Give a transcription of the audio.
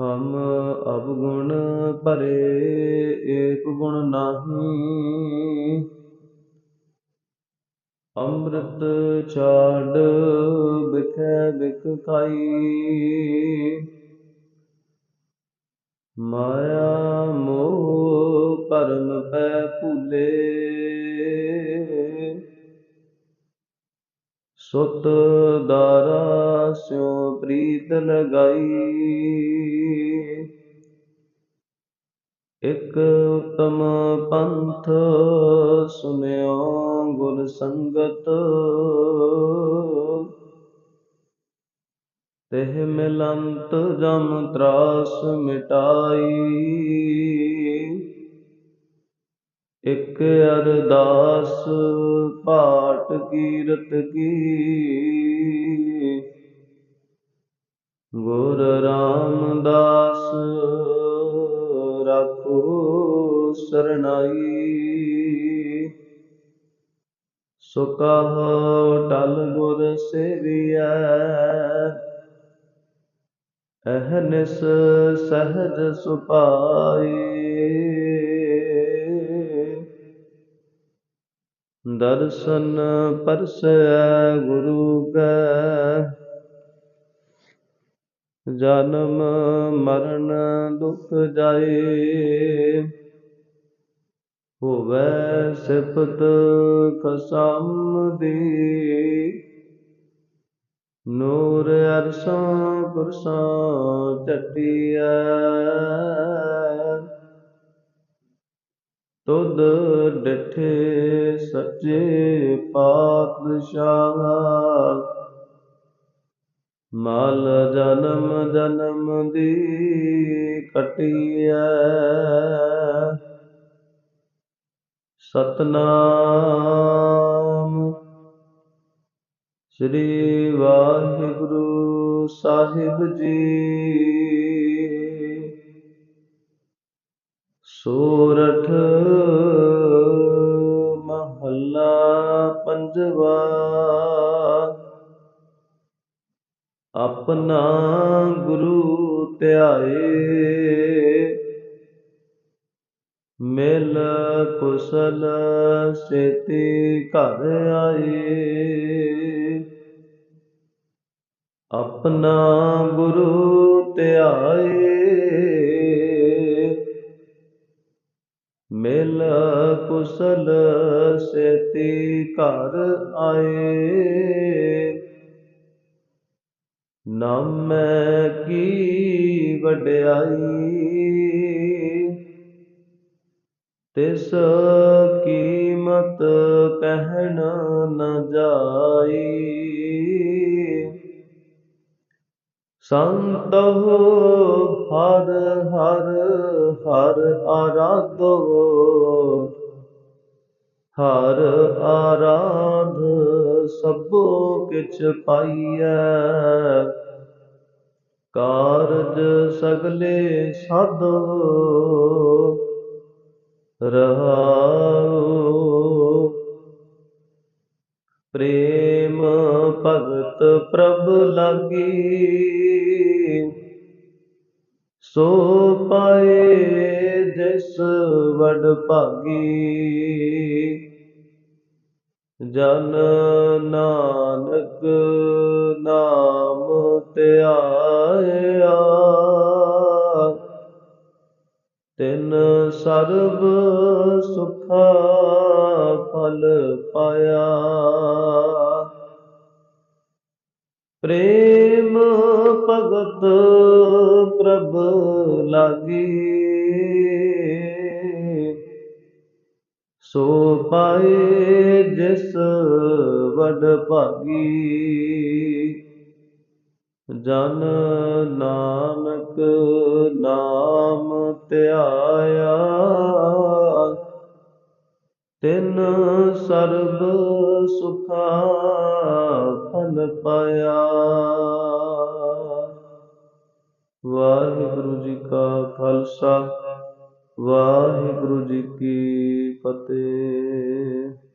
ਹਮ ਅਵਗੁਣ ਭਰੇ, ਏਕ ਗੁਣ ਨਾਹੀ। ਅੰਮ੍ਰਿਤ ਛਾੜ ਬਿਖੈ ਬਿਖ ਖਾਈ। ਮਾਇਆ ਮੋਹ ਪਰਮ ਪੈ ਭੁਲੇ। ਸੁਤ ਦਾਰਾ ਸਿਉ ਪ੍ਰੀਤ ਲਗਾਈ। ਇਕ ਉਤਮ ਪੰਥ ਸੁਨਿਓ ਗੁਰ ਸੰਗਤ। ਤਿਹ ਮਿਲੰਤ ਜਮ ਤਰਾਸ ਮਿਟਾਈ। ਇਕ ਅਰਦਾਸ ਪਾਠ ਕੀਰਤ ਕੀ। ਗੁਰ ਰਾਮਦਾਸ ਰਾਖੋ ਸਰਨਾਈ ਸੁਕਹੁ ਟਲ ਗੁਰ ਸੇਵੀਐ। ਅਹਨਿਸ ਸਹਜ ਸੁਪਾਈ। ਦਰਸ਼ਨ ਪਰਸੈ ਗੁਰੂ ਕੈ। ਜਨਮ ਮਰਨ ਦੁਖ ਜਾਏ। ਹੋਵੈ ਸਿਫਤ ਖਸਮ ਦੀ। ਨੂਰ ਅਰਸਾਂ ਪੁਰਸਾਂ ਚਟਿਐ ਤੁਧ ਡਿਠੇ ਸੱਚੇ ਪਾਤਸ਼ਾਹ। ਮਲ ਜਨਮ ਜਨਮ ਦੀ ਕਟਿਐ। ਸਤਨਾਮ ਸ੍ਰੀ ਵਾਹਿਗੁਰੂ ਸਾਹਿਬ ਜੀ। ਸੋਰਠ ਆਪਣਾ ਗੁਰੂ ਧਿਆਏ। ਮਿਲ ਕੁਸਲ ਸੇਤੀ ਘਰ ਆਏ। ਆਪਣਾ ਗੁਰੂ ਧਿਆਏ। ਮਿਲ ਕੁਸਲ ਸੇਤੀ ਘਰ ਆਏ। ਨਾਮੈ ਕੀ ਵਡਿਆਈ? ਤਿਸ ਕੀਮਤ ਕਹਿਣ ਨ ਜਾਈ। ਸੰਤੋ ਹਰ ਹਰ ਹਰ ਆਰਾਧੋ, ਹਰ ਆਰਾਧ ਸਭੋ ਕਿਛ ਪਾਈਐ। ਕਾਰਜ ਸਗਲੇ ਸਾਧੋ, ਰਹਾਉ। ਪ੍ਰੇਮ ਭਗਤ ਪ੍ਰਭ ਲਾਗੀ, ਸੋ ਪਾਏ ਜਿਸ ਵਡ ਭਾਗੀ। ਜਨ ਨਾਨਕ ਨਾਮ ਧਿਆਇਆ। ਤਿਨ ਸਰਬ ਸੁਖਾ ਫਲ ਪਾਇਆ। ਪ੍ਰੇਮ ਭਗਤ ਪ੍ਰਭ ਲਾਗੀ। ਸੋ ਪਾਏ ਜਿਸ ਵਡ ਭਾਗੀ, ਜਨ ਨਾਨਕ ਨਾਮ ਧਿਆਇਆ, ਤਿਨ ਸਰਬ ਸੁਖਾ ਫਲ ਪਾਇਆ। ਵਾਹਿਗੁਰੂ ਜੀ ਕਾ ਖਾਲਸਾ, ਵਾਹਿਗੁਰੂ ਜੀ ਕੀ पते